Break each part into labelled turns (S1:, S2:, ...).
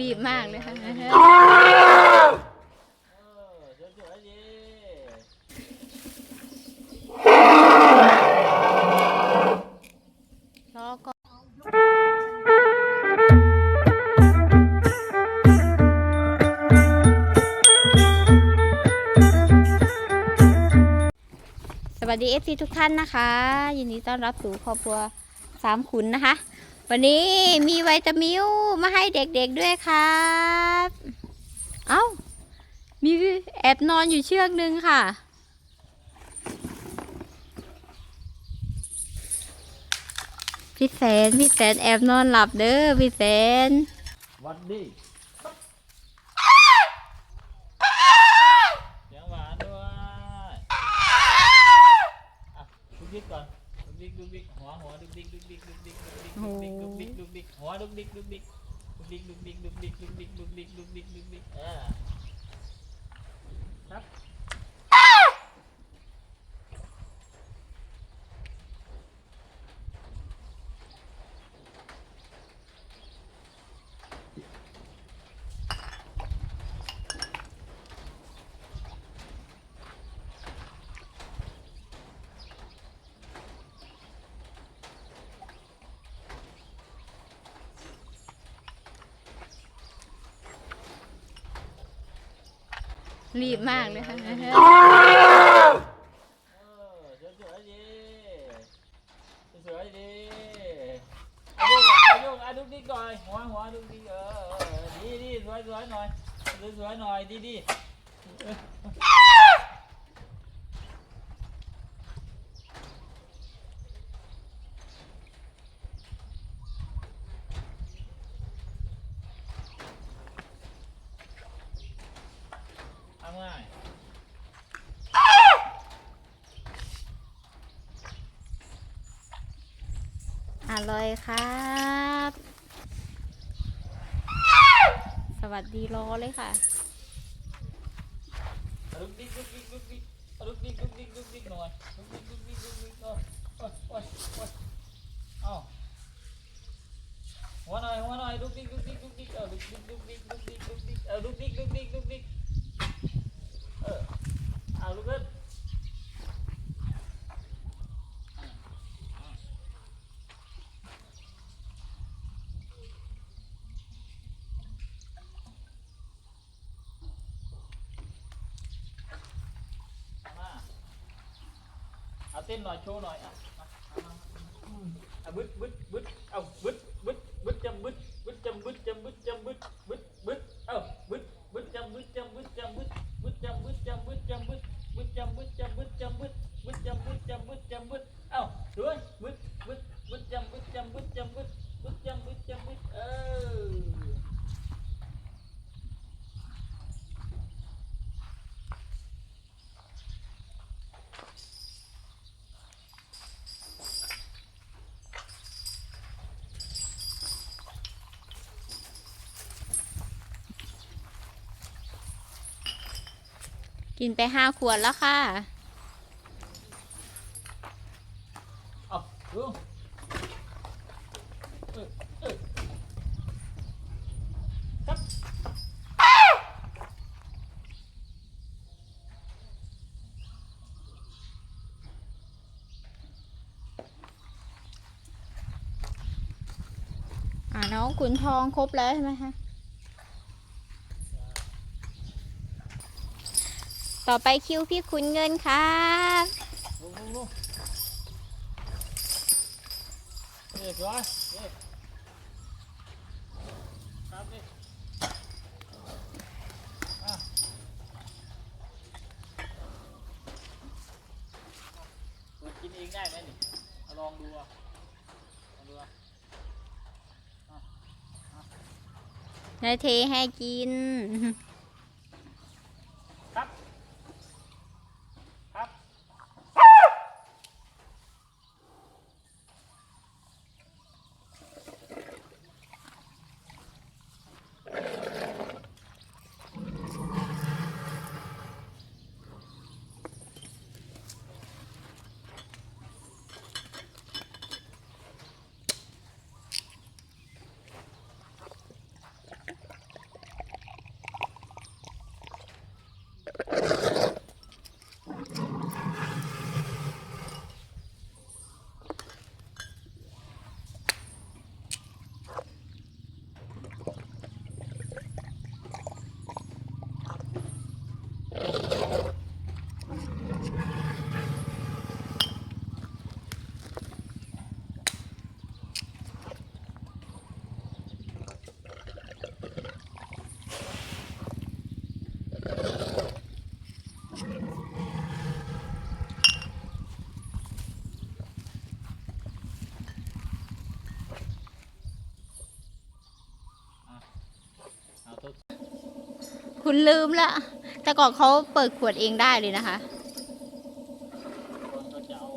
S1: รีบมากเลยค่ะ
S2: เออสว
S1: ก่อนสวัสดีเอฟซีทุกท่านนะคะ ยินดีต้อนรับสู่ครอบครัวสามขุนนะคะ วันนี้มีไวตามิวมาให้เด็กๆด้วยครับ เอ้า มีแอบนอนอยู่เชือกหนึ่งค่ะ พี่แสนพี่แสนแอบนอนหลับเด้อพี่แสน
S2: วัดดีเสียงหวานด้วยอะดุกดิกก่อน ดิกดุกดิกหัวหัวดุกดิกดุกดิกดุกดิกดุกดิกดุกดิกดุกดิกดุกดิกหัวดุกดิกดุกดิกดุกดิกดุกดิกดุกดิกดุกดิกดุกดิกดุกดิกดุกดิกเออ รีบ
S1: มากเลยค่ะ
S2: สวยดีสวยดีอาลูกเอาลูกเอาดุกดิกก่อนหัวหัวดูดีเออดีดีสวยสวยหน่อยสวยสวยหน่อยดีดีเออ ทำง่าย
S1: อร่อยครับ สวัสดีรอเลยค่ะ
S2: ลุกดิ๊กลุกดิ๊กลุกดิ๊กลุกดิ๊กลุกดิ๊กลุกดิ๊กหน่อยลุกดิ๊กลุกดิ๊กลุกดิ๊กโอ้ยโอ้ยโอ้ยโอ้ยเอ้าหัวหน่อยหัวหน่อยลุกดิ๊กลุกดิ๊กลุกดิ๊กเออลุกดิ๊กลุกดิ๊กลุกดิ๊กเออเอาลุกขึ้นมา เอาเต้นหน่อยโชว์หน่อยอะมามามาอะบึดบึดบึดเอาบึดบึดบึดจำบึดบึดจำบึดจำบึดจำบึดบึดบึดเอ้าบึดบึดจำบึดจำบึดจำบึดบึดจำบึดจำบึดจำบึดบึดจำบึดจำบึดจำบึดบึดจำบึดจำบึดจำบึดเอ้าด้วยบึดบึดบึดจำบึดจำบึดจำบึดบึดจำบึดจำบึดเออ
S1: กินไปห้าขวดแล้วค่ะ
S2: เอาดูเออเออครับ
S1: อ่าน้องขุนทองครบแล้วใช่ไหมคะ ต่อไปคิวพี่ขุนเงินครับ
S2: ลุงลุงลุงเด็กร้อยเด็กครับดิอะเปิดกินเองได้ไหมนี่เอาลองดูอะลองดูอะ
S1: นายเทให้กิน
S2: คุ
S1: ณลืมละแต่ก่อนเขาเปิดขวดเองได้เลยนะคะ
S2: เอา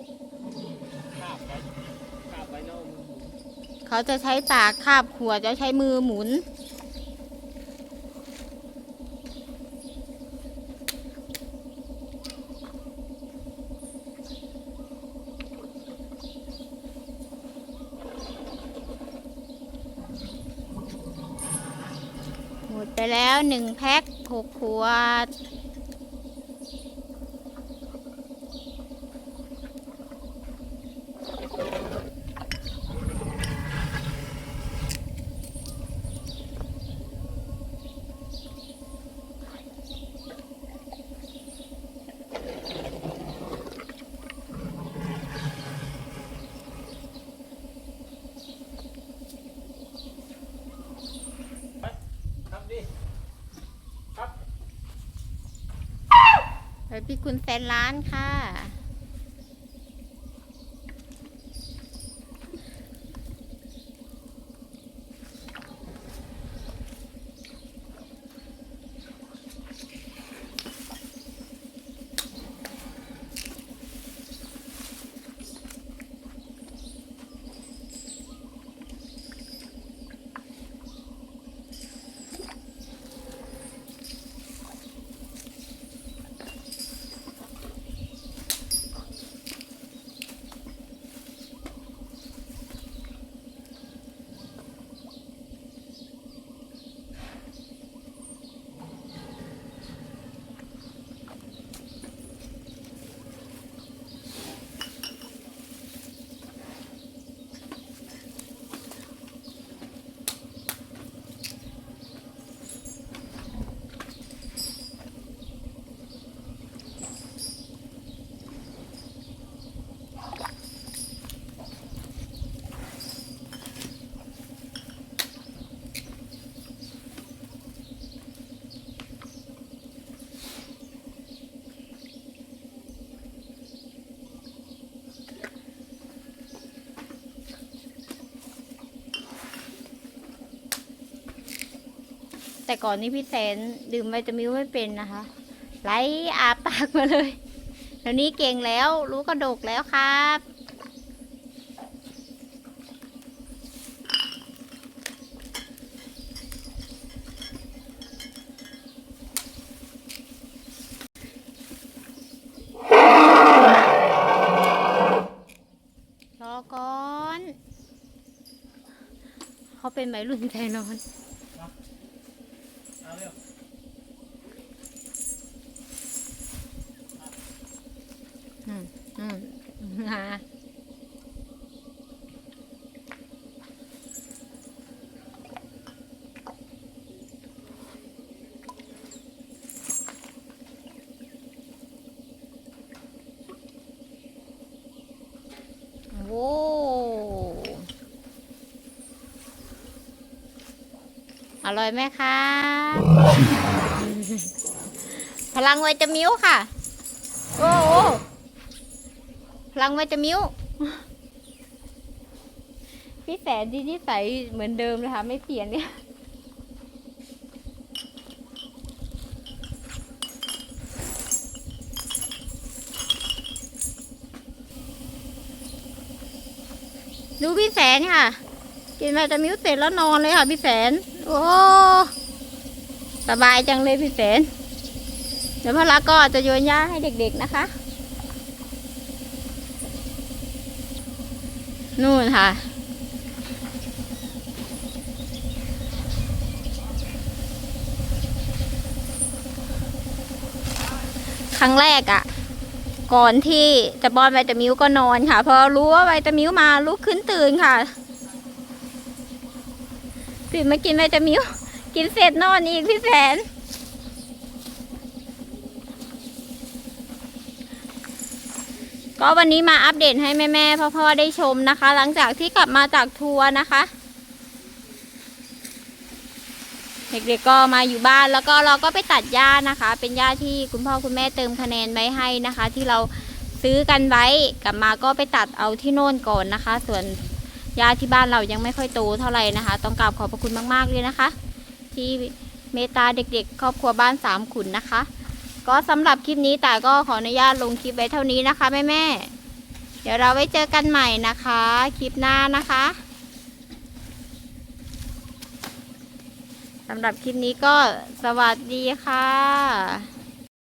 S2: คาบไว้คาบไว้แล้วเอามือหมุน
S1: เขาจะใช้ปากคาบขวดจะใช้มือหมุน หมดไปแล้วหนึ่งแพ็ค หกขวด
S2: ไปครับดิครับ
S1: ไป พี่คุณแสนล้านค่ะ แต่ก่อนนี้พี่แสนดื่มไวตามิวไม่เป็นนะคะ ไหลอาปากมาเลยเดี๋ยวนี้เก่งแล้วรู้กระดกแล้วครับรอก่อน เขาเป็นวัยรุ่นใจร้อน
S2: เอาเร็ว
S1: อืมอืมฮะโว้ อร่อยไหมคะ พลังไวตามิวค่ะ โอ้โหพลังไวตามิวพี่แสนที่นิสัยเหมือนเดิมเลยค่ะ ไม่เปลี่ยนเนี่ยดูพี่แสนค่ะ กินไวตามิวเสร็จแล้วนอนเลยค่ะพี่แสน โอ้สบายจังเลยพี่แสนเดี๋ยวพ่อรักก็จะโยนหญ้าให้เด็กๆนะคะ นู่นค่ะ ครั้งแรกอะ่ะ ก่อนที่จะป้อนไวตามิวก็นอนค่ะ พอรู้ว่าไวตามิวมาลุกขึ้นตื่นค่ะ ตื่นมากินไวตามิว กินเสร็จนอนอีกพี่แสน ก็วันนี้มาอัปเดตให้แม่ๆพ่อๆได้ชมนะคะ หลังจากที่กลับมาจากทัวร์นะคะ เด็กๆก็มาอยู่บ้านแล้วก็เราก็ไปตัดหญ้านะคะ เป็นหญ้าที่คุณพ่อคุณแม่เติมคะแนนไว้ให้นะคะ ที่เราซื้อกันไว้กลับมาก็ไปตัดเอาที่โน่นก่อนนะคะ ส่วน หญ้าที่บ้านเรายังไม่ค่อยโตเท่าไหร่นะคะ ต้องกราบขอบพระคุณมากๆเลยนะคะ ที่เมตตาเด็กๆ ครอบครัวบ้านสามขุนนะคะ ก็สำหรับคลิปนี้แต่ก็ขออนุญาตลงคลิปไว้เท่านี้นะคะแม่แม่ๆเดี๋ยวเราไว้เจอกันใหม่นะคะ คลิปหน้านะคะสำหรับคลิปนี้ก็สวัสดีค่ะ